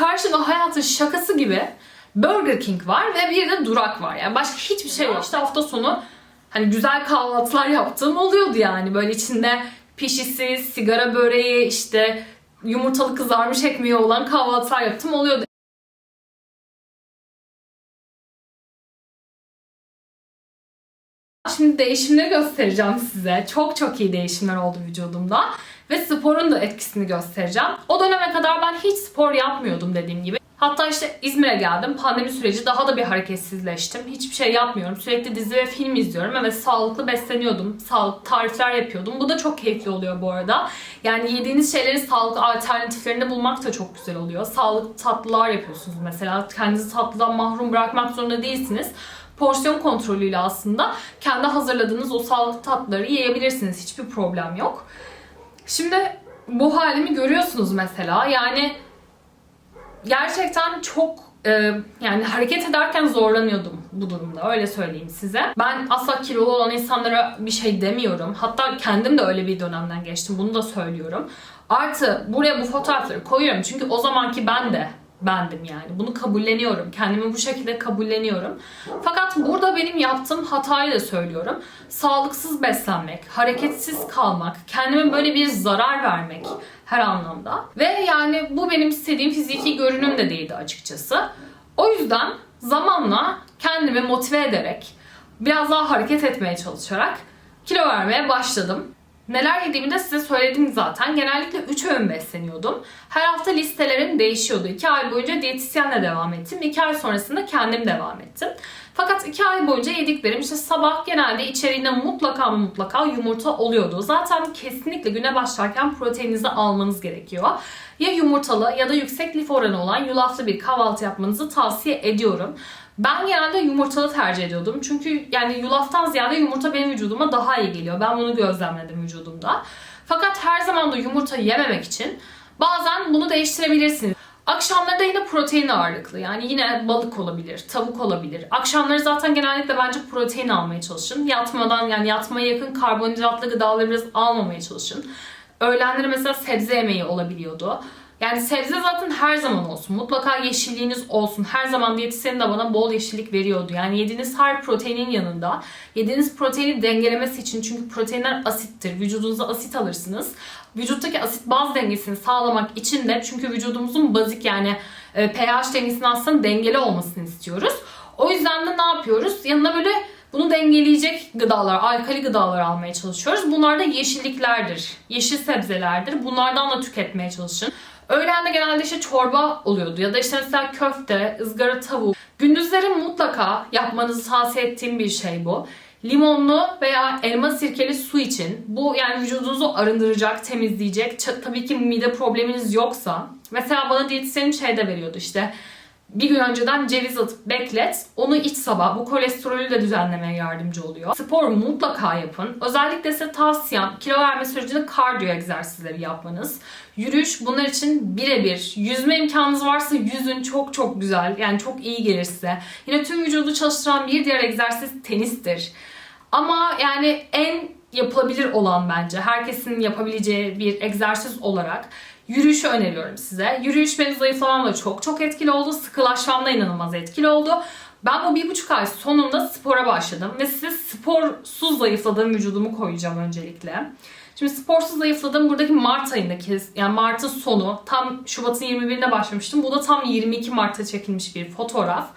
karşında hayatın şakası gibi Burger King var ve bir de durak var. Yani başka hiçbir şey yok. İşte hafta sonu hani güzel kahvaltılar yaptığım oluyordu yani. Böyle içinde pişisi, sigara böreği, işte yumurtalı kızarmış ekmeği olan kahvaltılar yaptım oluyordu. Şimdi değişimleri göstereceğim size. Çok çok iyi değişimler oldu vücudumda. Ve sporun da etkisini göstereceğim. O döneme kadar ben hiç spor yapmıyordum dediğim gibi. Hatta işte İzmir'e geldim. Pandemi süreci daha da bir hareketsizleştim. Hiçbir şey yapmıyorum. Sürekli dizi ve film izliyorum. Evet sağlıklı besleniyordum. Sağlıklı tarifler yapıyordum. Bu da çok keyifli oluyor bu arada. Yani yediğiniz şeyleri sağlıklı alternatiflerinde bulmak da çok güzel oluyor. Sağlıklı tatlılar yapıyorsunuz mesela. Kendinizi tatlıdan mahrum bırakmak zorunda değilsiniz porsiyon kontrolüyle aslında kendi hazırladığınız o sağlıklı tatlıları yiyebilirsiniz. Hiçbir problem yok. Şimdi bu halimi görüyorsunuz mesela. Yani gerçekten çok e, yani hareket ederken zorlanıyordum bu durumda öyle söyleyeyim size. Ben asla kilolu olan insanlara bir şey demiyorum. Hatta kendim de öyle bir dönemden geçtim. Bunu da söylüyorum. Artı buraya bu fotoğrafları koyuyorum. Çünkü o zamanki ben de bendim yani. Bunu kabulleniyorum. Kendimi bu şekilde kabulleniyorum. Fakat burada benim yaptığım hatayı da söylüyorum. Sağlıksız beslenmek, hareketsiz kalmak, kendime böyle bir zarar vermek her anlamda. Ve yani bu benim istediğim fiziki görünüm de değildi açıkçası. O yüzden zamanla kendimi motive ederek, biraz daha hareket etmeye çalışarak kilo vermeye başladım. Neler yediğimi de size söyledim zaten. Genellikle 3 öğün besleniyordum. Her hafta listelerim değişiyordu. 2 ay boyunca diyetisyenle devam ettim. 2 ay sonrasında kendim devam ettim. Fakat 2 ay boyunca yediklerim işte sabah genelde içeriğinde mutlaka mutlaka yumurta oluyordu. Zaten kesinlikle güne başlarken proteininizi almanız gerekiyor. Ya yumurtalı ya da yüksek lif oranı olan yulaflı bir kahvaltı yapmanızı tavsiye ediyorum. Ben genelde yumurtalı tercih ediyordum. Çünkü yani yulaftan ziyade yumurta benim vücuduma daha iyi geliyor. Ben bunu gözlemledim vücudumda. Fakat her zaman da yumurta yememek için bazen bunu değiştirebilirsiniz. Akşamları da yine protein ağırlıklı. Yani yine balık olabilir, tavuk olabilir. Akşamları zaten genellikle bence protein almaya çalışın. Yatmadan yani yatmaya yakın karbonhidratlı gıdaları biraz almamaya çalışın. Öğlenleri mesela sebze yemeği olabiliyordu. Yani sebze zaten her zaman olsun. Mutlaka yeşilliğiniz olsun. Her zaman diyetisyenim de bana bol yeşillik veriyordu. Yani yediğiniz her proteinin yanında yediğiniz proteini dengelemesi için çünkü proteinler asittir. Vücudunuza asit alırsınız. Vücuttaki asit baz dengesini sağlamak için de çünkü vücudumuzun bazik yani e, pH dengesinin aslında dengeli olmasını istiyoruz. O yüzden de ne yapıyoruz? Yanına böyle bunu dengeleyecek gıdalar, alkali gıdalar almaya çalışıyoruz. Bunlar da yeşilliklerdir, yeşil sebzelerdir. Bunlardan da tüketmeye çalışın. Öğlende genelde işte çorba oluyordu ya da işte mesela köfte, ızgara tavuk. Gündüzleri mutlaka yapmanızı tavsiye ettiğim bir şey bu. Limonlu veya elma sirkeli su için bu yani vücudunuzu arındıracak, temizleyecek. Tabii ki mide probleminiz yoksa. Mesela bana diyetisyenim şey de veriyordu işte bir gün önceden ceviz atıp beklet. Onu iç sabah. Bu kolesterolü de düzenlemeye yardımcı oluyor. Spor mutlaka yapın. Özellikle size tavsiyem kilo verme sürecinde kardiyo egzersizleri yapmanız. Yürüyüş bunlar için birebir. Yüzme imkanınız varsa yüzün çok çok güzel. Yani çok iyi gelir size. Yine tüm vücudu çalıştıran bir diğer egzersiz tenistir. Ama yani en yapılabilir olan bence herkesin yapabileceği bir egzersiz olarak yürüyüşü öneriyorum size. Yürüyüş benim zayıflamamda çok çok etkili oldu. Sıkılaşmamda inanılmaz etkili oldu. Ben bu bir buçuk ay sonunda spora başladım ve size sporsuz zayıfladığım vücudumu koyacağım öncelikle. Şimdi sporsuz zayıfladım buradaki Mart ayındaki yani Mart'ın sonu tam Şubat'ın 21'inde başlamıştım. Bu da tam 22 Mart'ta çekilmiş bir fotoğraf.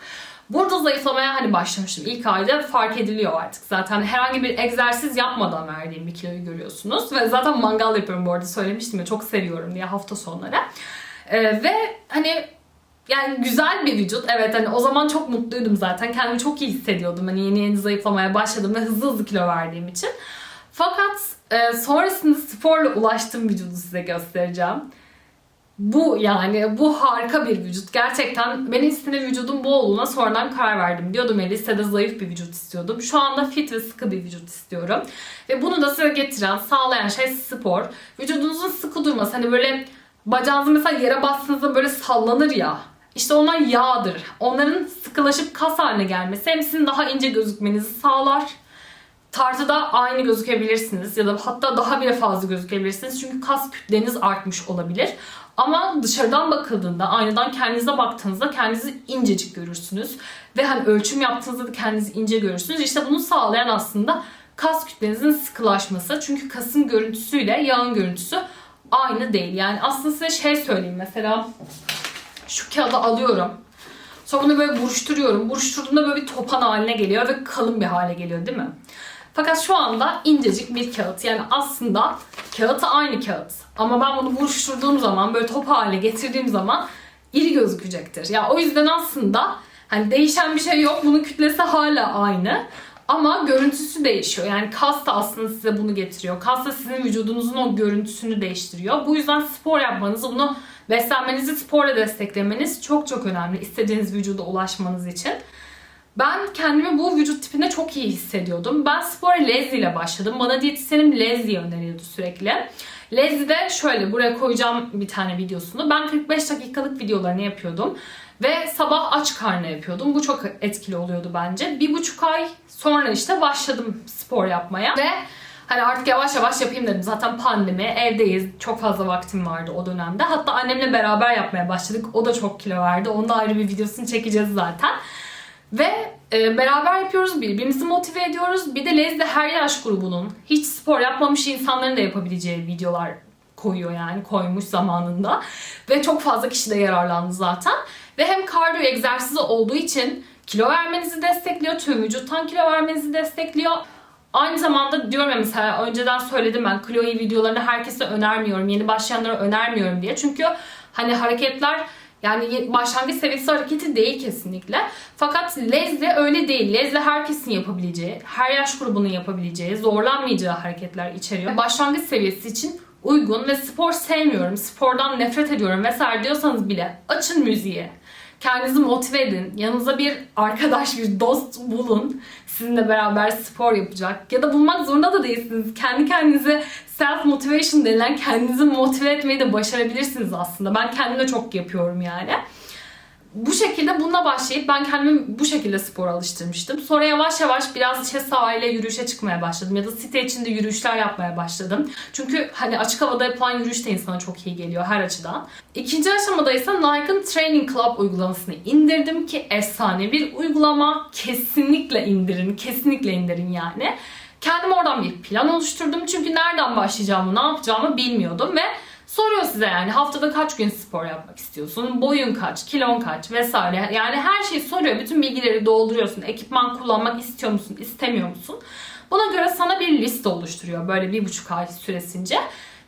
Burada zayıflamaya hani başlamıştım. İlk ayda fark ediliyor artık. Zaten herhangi bir egzersiz yapmadan verdiğim bir kiloyu görüyorsunuz. Ve zaten mangal yapıyorum bu arada söylemiştim ya çok seviyorum diye hafta sonları. Ee, ve hani yani güzel bir vücut. Evet hani o zaman çok mutluydum zaten. Kendimi çok iyi hissediyordum. Hani yeni yeni zayıflamaya başladım ve hızlı hızlı kilo verdiğim için. Fakat e, sonrasında sporla ulaştığım vücudu size göstereceğim. Bu yani bu harika bir vücut. Gerçekten ben istediğim vücudum bu olduğuna sonradan karar verdim. Diyordum ya listede zayıf bir vücut istiyordum. Şu anda fit ve sıkı bir vücut istiyorum. Ve bunu da size getiren, sağlayan şey spor. Vücudunuzun sıkı durması. Hani böyle bacağınızı mesela yere bastığınızda böyle sallanır ya. İşte onlar yağdır. Onların sıkılaşıp kas haline gelmesi hem sizin daha ince gözükmenizi sağlar. Tartıda aynı gözükebilirsiniz ya da hatta daha bile fazla gözükebilirsiniz. Çünkü kas kütleniz artmış olabilir. Ama dışarıdan bakıldığında, aynadan kendinize baktığınızda kendinizi incecik görürsünüz. Ve hani ölçüm yaptığınızda da kendinizi ince görürsünüz. İşte bunu sağlayan aslında kas kütlenizin sıkılaşması. Çünkü kasın görüntüsüyle yağın görüntüsü aynı değil. Yani aslında size şey söyleyeyim mesela şu kağıdı alıyorum. Sonra bunu böyle buruşturuyorum. Buruşturduğumda böyle bir topan haline geliyor ve kalın bir hale geliyor değil mi? Fakat şu anda incecik bir kağıt. Yani aslında kağıt aynı kağıt. Ama ben bunu buruşturduğum zaman böyle top hale getirdiğim zaman iri gözükecektir. Ya o yüzden aslında hani değişen bir şey yok. Bunun kütlesi hala aynı. Ama görüntüsü değişiyor. Yani kas da aslında size bunu getiriyor. Kas da sizin vücudunuzun o görüntüsünü değiştiriyor. Bu yüzden spor yapmanızı, bunu beslenmenizi sporla desteklemeniz çok çok önemli. İstediğiniz vücuda ulaşmanız için. Ben kendimi bu vücut tipinde çok iyi hissediyordum. Ben spora Lezzi ile başladım. Bana diyetisyenim Lezzi'yi öneriyordu sürekli. Lezzi de şöyle buraya koyacağım bir tane videosunu. Ben 45 dakikalık videolarını yapıyordum. Ve sabah aç karnına yapıyordum. Bu çok etkili oluyordu bence. Bir buçuk ay sonra işte başladım spor yapmaya. Ve hani artık yavaş yavaş yapayım dedim. Zaten pandemi, evdeyiz. Çok fazla vaktim vardı o dönemde. Hatta annemle beraber yapmaya başladık. O da çok kilo verdi. Onun da ayrı bir videosunu çekeceğiz zaten. Ve e, beraber yapıyoruz, birbirimizi motive ediyoruz. Bir de Lezde her yaş grubunun, hiç spor yapmamış insanların da yapabileceği videolar koyuyor yani koymuş zamanında. Ve çok fazla kişi de yararlandı zaten. Ve hem kardiyo egzersizi olduğu için kilo vermenizi destekliyor, tüm vücuttan kilo vermenizi destekliyor. Aynı zamanda diyorum ya mesela önceden söyledim ben Chloe videolarını herkese önermiyorum. Yeni başlayanlara önermiyorum diye. Çünkü hani hareketler yani başlangıç seviyesi hareketi değil kesinlikle. Fakat Lezle öyle değil. Lezle herkesin yapabileceği, her yaş grubunun yapabileceği, zorlanmayacağı hareketler içeriyor. Başlangıç seviyesi için uygun ve spor sevmiyorum, spordan nefret ediyorum vesaire diyorsanız bile açın müziği. Kendinizi motive edin. Yanınıza bir arkadaş, bir dost bulun. Sizinle beraber spor yapacak. Ya da bulmak zorunda da değilsiniz. Kendi kendinize self motivation denilen kendinizi motive etmeyi de başarabilirsiniz aslında. Ben kendim de çok yapıyorum yani bu şekilde bununla başlayıp ben kendimi bu şekilde spor alıştırmıştım. Sonra yavaş yavaş biraz işte sahile yürüyüşe çıkmaya başladım ya da site içinde yürüyüşler yapmaya başladım. Çünkü hani açık havada yapılan yürüyüş de insana çok iyi geliyor her açıdan. İkinci aşamada ise Nike'ın Training Club uygulamasını indirdim ki efsane bir uygulama. Kesinlikle indirin, kesinlikle indirin yani. Kendim oradan bir plan oluşturdum çünkü nereden başlayacağımı, ne yapacağımı bilmiyordum ve Soruyor size yani haftada kaç gün spor yapmak istiyorsun, boyun kaç, kilon kaç vesaire. Yani her şeyi soruyor. Bütün bilgileri dolduruyorsun. Ekipman kullanmak istiyor musun, istemiyor musun? Buna göre sana bir liste oluşturuyor böyle bir buçuk ay süresince.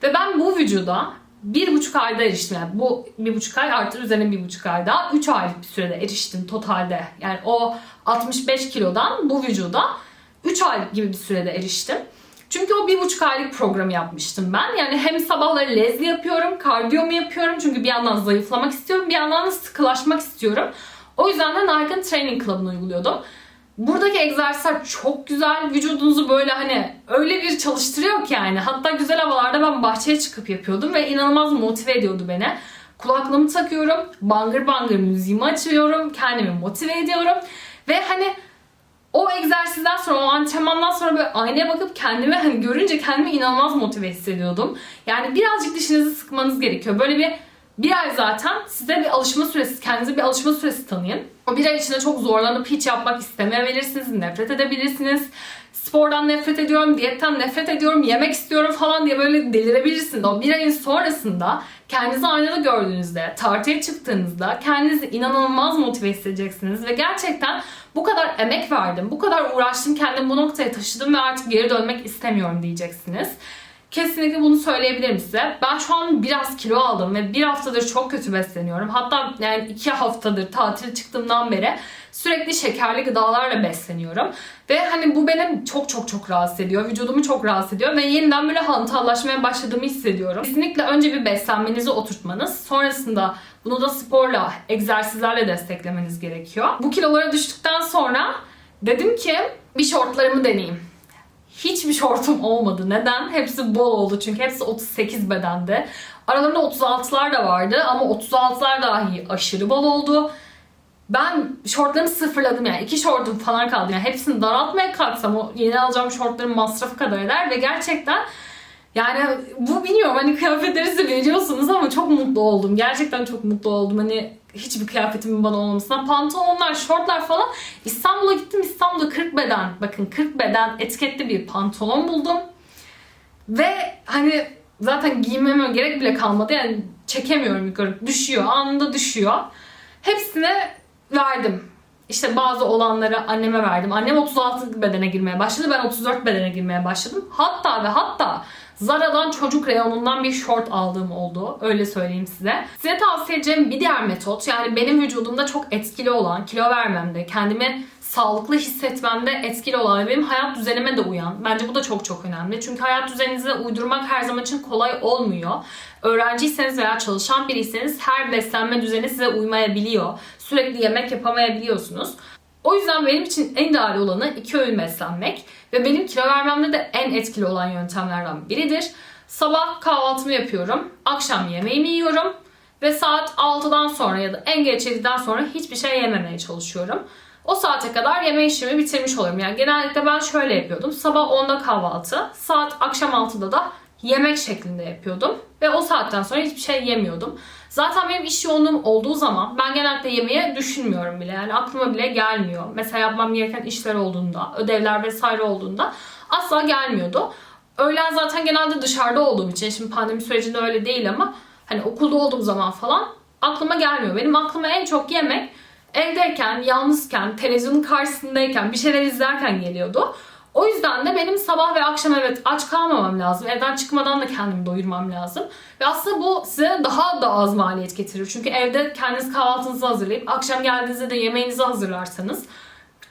Ve ben bu vücuda bir buçuk ayda eriştim. Yani bu bir buçuk ay artı üzerine bir buçuk ayda üç aylık bir sürede eriştim totalde. Yani o 65 kilodan bu vücuda 3 aylık gibi bir sürede eriştim. Çünkü o bir buçuk aylık programı yapmıştım ben. Yani hem sabahları lezli yapıyorum, kardiyomu yapıyorum. Çünkü bir yandan zayıflamak istiyorum, bir yandan da sıkılaşmak istiyorum. O yüzden de Nike'ın Training Club'ını uyguluyordum. Buradaki egzersizler çok güzel. Vücudunuzu böyle hani öyle bir çalıştırıyor ki yani. Hatta güzel havalarda ben bahçeye çıkıp yapıyordum ve inanılmaz motive ediyordu beni. Kulaklığımı takıyorum, bangır bangır müziğimi açıyorum, kendimi motive ediyorum. Ve hani o egzersizden sonra, o antrenmandan sonra böyle aynaya bakıp kendime hani görünce kendimi inanılmaz motive hissediyordum. Yani birazcık dişinizi sıkmanız gerekiyor. Böyle bir bir ay zaten size bir alışma süresi, kendinize bir alışma süresi tanıyın. O bir ay içinde çok zorlanıp hiç yapmak istemeyebilirsiniz, nefret edebilirsiniz. Spordan nefret ediyorum, diyetten nefret ediyorum, yemek istiyorum falan diye böyle delirebilirsiniz. O bir ayın sonrasında kendinizi aynada gördüğünüzde, tartıya çıktığınızda kendinizi inanılmaz motive hissedeceksiniz ve gerçekten bu kadar emek verdim, bu kadar uğraştım, kendimi bu noktaya taşıdım ve artık geri dönmek istemiyorum diyeceksiniz. Kesinlikle bunu söyleyebilirim size. Ben şu an biraz kilo aldım ve bir haftadır çok kötü besleniyorum. Hatta yani iki haftadır tatil çıktığımdan beri sürekli şekerli gıdalarla besleniyorum. Ve hani bu benim çok çok çok rahatsız ediyor. Vücudumu çok rahatsız ediyor ve yeniden böyle hantallaşmaya başladığımı hissediyorum. Kesinlikle önce bir beslenmenizi oturtmanız, sonrasında bunu da sporla, egzersizlerle desteklemeniz gerekiyor. Bu kilolara düştükten sonra dedim ki bir şortlarımı deneyeyim hiçbir şortum olmadı. Neden? Hepsi bol oldu çünkü hepsi 38 bedende. Aralarında 36'lar da vardı ama 36'lar dahi aşırı bol oldu. Ben şortlarımı sıfırladım yani. iki şortum falan kaldı. Yani hepsini daraltmaya kalksam o yeni alacağım şortların masrafı kadar eder ve gerçekten Yani bu bilmiyorum hani kıyafetleri size veriyorsunuz ama çok mutlu oldum. Gerçekten çok mutlu oldum. Hani hiçbir kıyafetimin bana olmamasına. Pantolonlar, şortlar falan. İstanbul'a gittim. İstanbul'da 40 beden, bakın 40 beden etiketli bir pantolon buldum. Ve hani zaten giymeme gerek bile kalmadı. Yani çekemiyorum yukarı. Düşüyor. Anında düşüyor. Hepsine verdim. İşte bazı olanları anneme verdim. Annem 36 bedene girmeye başladı. Ben 34 bedene girmeye başladım. Hatta ve hatta Zara'dan çocuk reyonundan bir short aldığım oldu. Öyle söyleyeyim size. Size tavsiye edeceğim bir diğer metot yani benim vücudumda çok etkili olan, kilo vermemde, kendimi sağlıklı hissetmemde etkili olan ve benim hayat düzenime de uyan. Bence bu da çok çok önemli. Çünkü hayat düzeninize uydurmak her zaman için kolay olmuyor. Öğrenciyseniz veya çalışan biriyseniz her beslenme düzeni size uymayabiliyor. Sürekli yemek yapamayabiliyorsunuz. O yüzden benim için en ideal olanı iki öğün beslenmek ve benim kilo vermemde de en etkili olan yöntemlerden biridir. Sabah kahvaltımı yapıyorum, akşam yemeğimi yiyorum ve saat 6'dan sonra ya da en geç 7'den sonra hiçbir şey yememeye çalışıyorum. O saate kadar yeme işimi bitirmiş olurum. Yani genellikle ben şöyle yapıyordum. Sabah 10'da kahvaltı, saat akşam 6'da da yemek şeklinde yapıyordum. Ve o saatten sonra hiçbir şey yemiyordum. Zaten benim iş yoğunluğum olduğu zaman ben genellikle yemeğe düşünmüyorum bile. Yani aklıma bile gelmiyor. Mesela yapmam gereken işler olduğunda, ödevler vesaire olduğunda asla gelmiyordu. Öğlen zaten genelde dışarıda olduğum için, şimdi pandemi sürecinde öyle değil ama hani okulda olduğum zaman falan aklıma gelmiyor. Benim aklıma en çok yemek evdeyken, yalnızken, televizyonun karşısındayken, bir şeyler izlerken geliyordu. O yüzden de benim sabah ve akşam evet aç kalmamam lazım. Evden çıkmadan da kendimi doyurmam lazım. Ve aslında bu size daha da az maliyet getirir. Çünkü evde kendiniz kahvaltınızı hazırlayıp akşam geldiğinizde de yemeğinizi hazırlarsanız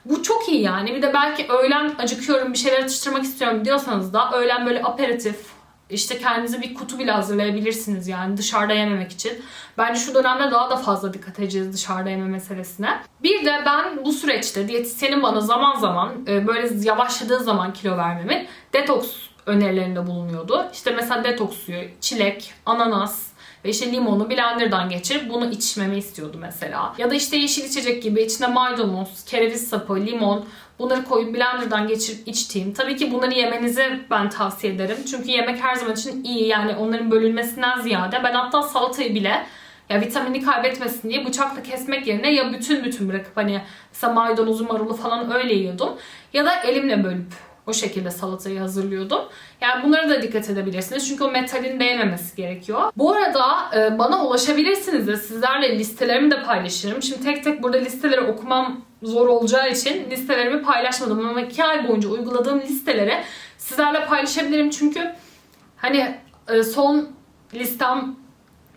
bu çok iyi yani. Bir de belki öğlen acıkıyorum bir şeyler atıştırmak istiyorum diyorsanız da öğlen böyle aperatif işte kendinize bir kutu bile hazırlayabilirsiniz yani dışarıda yememek için. Bence şu dönemde daha da fazla dikkat edeceğiz dışarıda yeme meselesine. Bir de ben bu süreçte diyetisyenim bana zaman zaman e, böyle yavaşladığı zaman kilo vermemin detoks önerilerinde bulunuyordu. İşte mesela detoks suyu, çilek, ananas, ve işte limonu blenderdan geçirip bunu içmemi istiyordu mesela. Ya da işte yeşil içecek gibi içine maydanoz, kereviz sapı, limon bunları koyup blenderdan geçirip içtiğim. Tabii ki bunları yemenizi ben tavsiye ederim. Çünkü yemek her zaman için iyi. Yani onların bölünmesinden ziyade ben hatta salatayı bile ya vitamini kaybetmesin diye bıçakla kesmek yerine ya bütün bütün bırakıp hani mesela maydanozu marulu falan öyle yiyordum. Ya da elimle bölüp o şekilde salatayı hazırlıyordum. Yani bunlara da dikkat edebilirsiniz. Çünkü o metalin değmemesi gerekiyor. Bu arada e, bana ulaşabilirsiniz de sizlerle listelerimi de paylaşırım. Şimdi tek tek burada listeleri okumam zor olacağı için listelerimi paylaşmadım. Ama 2 ay boyunca uyguladığım listeleri sizlerle paylaşabilirim. Çünkü hani e, son listem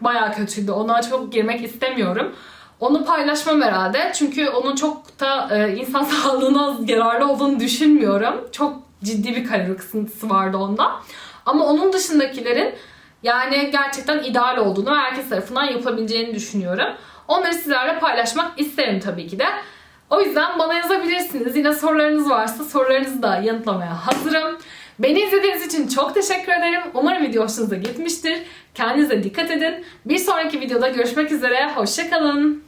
bayağı kötüydü. Ona çok girmek istemiyorum. Onu paylaşmam herhalde. Çünkü onun çok da e, insan sağlığına yararlı olduğunu düşünmüyorum. Çok ciddi bir kalori kısıntısı vardı onda. Ama onun dışındakilerin yani gerçekten ideal olduğunu ve herkes tarafından yapabileceğini düşünüyorum. Onları sizlerle paylaşmak isterim tabii ki de. O yüzden bana yazabilirsiniz. Yine sorularınız varsa sorularınızı da yanıtlamaya hazırım. Beni izlediğiniz için çok teşekkür ederim. Umarım video hoşunuza gitmiştir. Kendinize dikkat edin. Bir sonraki videoda görüşmek üzere. Hoşçakalın.